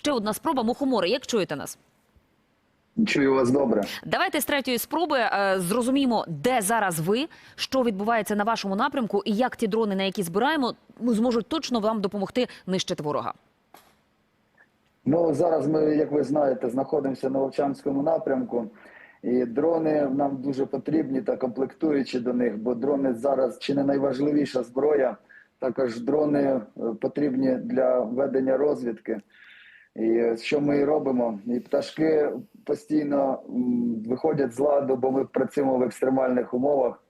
Ще одна спроба. Мухомори, як чуєте нас? Чую вас добре. Давайте з третьої спроби е, зрозуміємо, де зараз ви, що відбувається на вашому напрямку, і як ті дрони, на які збираємо, ну, зможуть точно вам допомогти нищити ворога. Ну зараз ми, як ви знаєте, знаходимося на Вовчанському напрямку, і дрони нам дуже потрібні та комплектуючі до них, бо дрони зараз чи не найважливіша зброя. Також дрони е, потрібні для ведення розвідки. І е, що ми і робимо? І пташки постійно виходять з ладу, бо ми працюємо в екстремальних умовах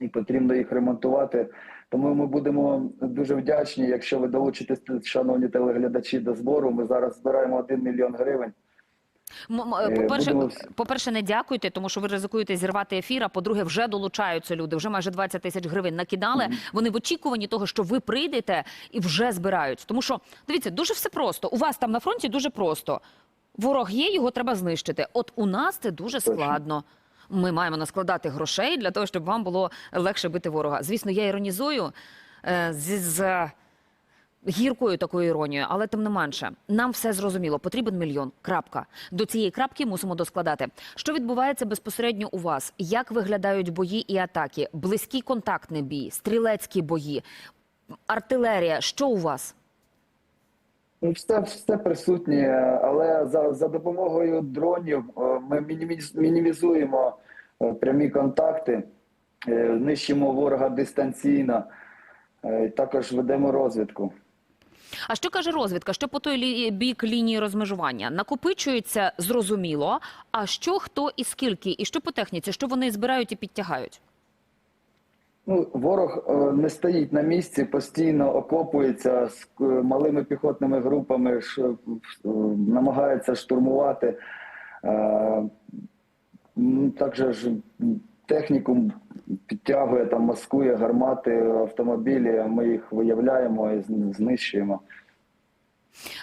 і потрібно їх ремонтувати. Тому ми будемо дуже вдячні, якщо ви долучитесь, шановні телеглядачі, до збору. Ми зараз збираємо 1 мільйон гривень. Е, По-перше, по-перше, не дякуйте, тому що ви ризикуєте зірвати ефір. А по-друге, вже долучаються люди. Вже майже 20 тисяч гривень накидали. Вони в очікуванні того, що ви прийдете і вже збирають. Тому що дивіться, дуже все просто. У вас там на фронті дуже просто. Ворог є, його треба знищити. От у нас це дуже складно. Ми маємо наскладати грошей для того, щоб вам було легше бити ворога. Звісно, я іронізую е, з гіркою такою іронією, але тим не менше, нам все зрозуміло. Потрібен мільйон. Крапка. До цієї крапки мусимо доскладати. Що відбувається безпосередньо у вас? Як виглядають бої і атаки? Близький контактний бій, стрілецькі бої, артилерія. Що у вас? Ну, все, все присутнє, але за, за допомогою дронів е, ми мініміз- мінімізуємо е, прямі контакти, е, нищимо ворога дистанційно, також ведемо розвідку. А що каже розвідка? Що по той лі... бік лінії розмежування? Накопичується зрозуміло. А що, хто і скільки? І що по техніці? Що вони збирають і підтягають? Ну, ворог е, не стоїть на місці, постійно окопується з е, малими піхотними групами, е, намагається штурмувати. Також ж м, техніку підтягує, там маскує гармати, автомобілі. Ми їх виявляємо і знищуємо.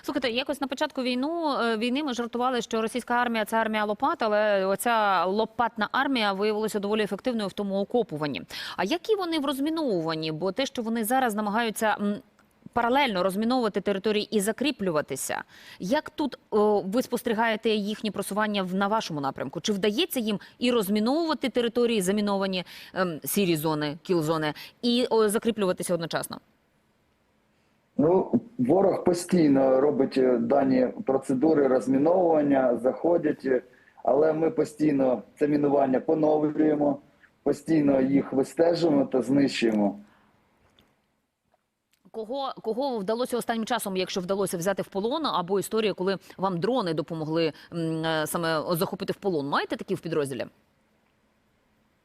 Слухайте, якось на початку війну е, війни ми жартували, що російська армія це армія лопат, але оця лопатна армія виявилася доволі ефективною в тому окопуванні. А які вони в розміновуванні? Бо те, що вони зараз намагаються. Паралельно розміновувати території і закріплюватися. Як тут о, ви спостерігаєте їхні просування в- на вашому напрямку? Чи вдається їм і розміновувати території, заміновані ем, сірі зони, кіл-зони, і о, закріплюватися одночасно? Ну, ворог постійно робить е, дані процедури розміновування, заходять, е, але ми постійно це мінування поновлюємо, постійно їх вистежуємо та знищуємо. Кого кого вдалося останнім часом, якщо вдалося взяти в полон, або історія, коли вам дрони допомогли е, саме захопити в полон? Маєте такі в підрозділі?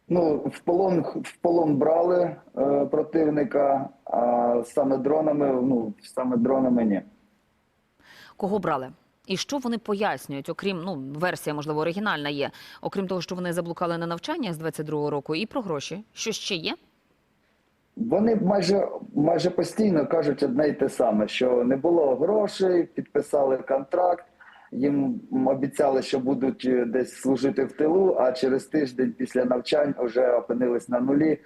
Ну, в полон в полон брали е, противника, а саме дронами, ну саме дронами ні. Кого брали? І що вони пояснюють, окрім ну версія, можливо, оригінальна є, окрім того, що вони заблукали на навчання з 22-го року, і про гроші. Що ще є? Вони майже майже постійно кажуть одне й те саме, що не було грошей, підписали контракт. Їм обіцяли, що будуть е, десь служити в тилу, а через тиждень після навчань вже опинились на нулі.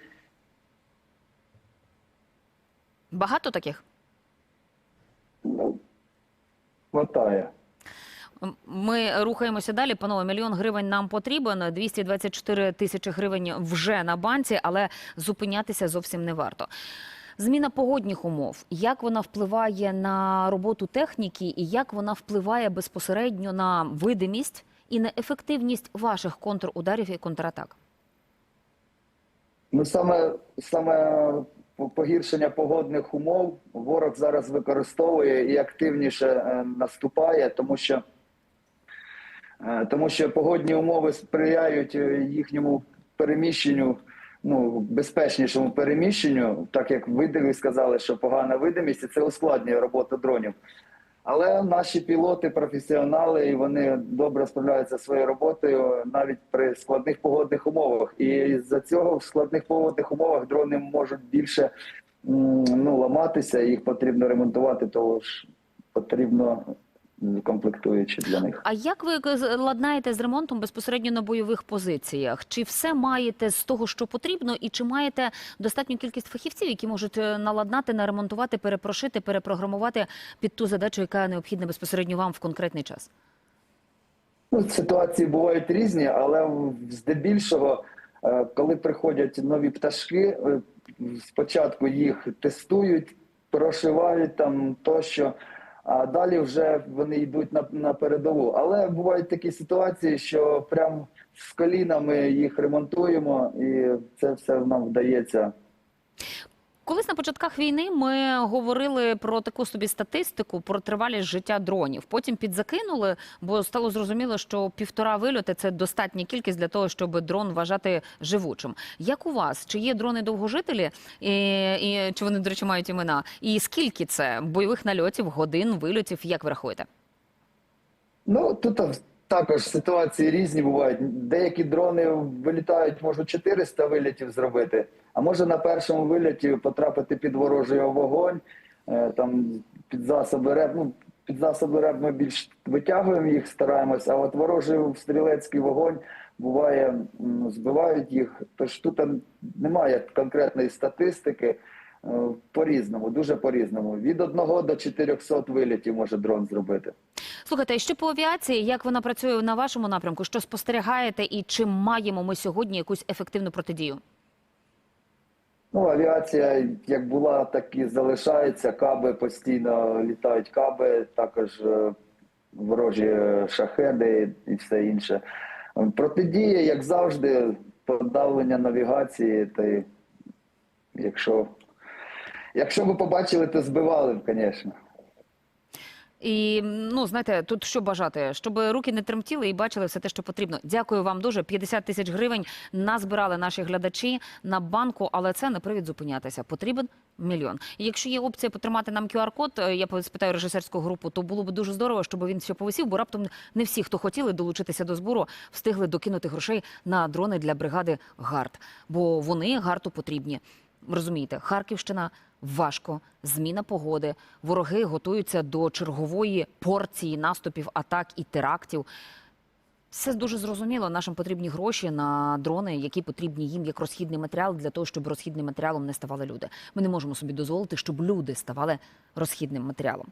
Багато таких? Ну, хватає. Ми рухаємося далі. Панове, мільйон гривень нам потрібен. 224 тисячі гривень вже на банці, але зупинятися зовсім не варто. Зміна погодних умов. Як вона впливає на роботу техніки, і як вона впливає безпосередньо на видимість і на ефективність ваших контрударів і контратак? Ну саме саме погіршення погодних умов ворог зараз використовує і активніше е, наступає, тому що тому що погодні умови сприяють е, їхньому переміщенню, ну безпечнішому переміщенню, так як ви сказали, що погана видимість і це ускладнює роботу дронів. Але наші пілоти професіонали, і вони добре справляються своєю роботою навіть при складних погодних умовах. І з-за цього в складних погодних умовах дрони можуть більше ну, ламатися, їх потрібно ремонтувати, тому ж потрібно комплектуючі для них. А як ви ладнаєте з ремонтом безпосередньо на бойових позиціях? Чи все маєте з того, що потрібно, і чи маєте достатню кількість фахівців, які можуть е, наладнати, наремонтувати, перепрошити, перепрограмувати під ту задачу, яка необхідна безпосередньо вам в конкретний час? Ну, ситуації бувають різні, але здебільшого, е, коли приходять нові пташки, е, спочатку їх тестують, прошивають там тощо, а далі вже вони йдуть на, на передову. Але бувають такі ситуації, що прям з коліна ми їх ремонтуємо, і це все нам вдається Колись на початках війни ми говорили про таку собі статистику про тривалість життя дронів. Потім підзакинули, бо стало зрозуміло, що півтора вильоти це достатня кількість для того, щоб дрон вважати живучим. Як у вас? Чи є дрони довгожителі? І, і чи вони, до речі, мають імена? І скільки це бойових нальотів, годин, вильотів? Як ви рахуєте? Ну тут також ситуації різні бувають. Деякі дрони вилітають, можуть 400 вилітів зробити, а може на першому виліті потрапити під ворожий вогонь, е, там під засоби РЕБ. Ну, під засоби РЕБ ми більш витягуємо їх, стараємось, а от ворожий стрілецький вогонь буває, збивають їх. Тож тут немає конкретної статистики. Е, По-різному, дуже по-різному. Від 1 до 400 вилітів може дрон зробити. Слухайте, що по авіації? Як вона працює на вашому напрямку? Що спостерігаєте, і чи маємо ми сьогодні якусь ефективну протидію? Ну, авіація як була, так і залишається. Каби постійно літають каби, також е, ворожі е, шахеди і все інше. Протидія, як завжди, подавлення навігації. Та якщо, якщо ви побачили, то збивали б, звісно. І ну знаєте, тут що бажати, щоб руки не тремтіли і бачили все те, що потрібно. Дякую вам дуже. 50 тисяч гривень назбирали наші глядачі на банку, але це не привід зупинятися. Потрібен мільйон. І якщо є опція потримати нам QR-код, е, я спитаю режисерську групу, то було б дуже здорово, щоб він ще повисів, бо раптом не всі, хто хотіли долучитися до збору, встигли докинути грошей на дрони для бригади ГАРД, бо вони гарту потрібні. Розумієте, Харківщина важко, зміна погоди. Вороги готуються до чергової порції наступів, атак і терактів. Все дуже зрозуміло. Нашим потрібні гроші на дрони, які потрібні їм як розхідний матеріал для того, щоб розхідним матеріалом не ставали люди. Ми не можемо собі дозволити, щоб люди ставали розхідним матеріалом.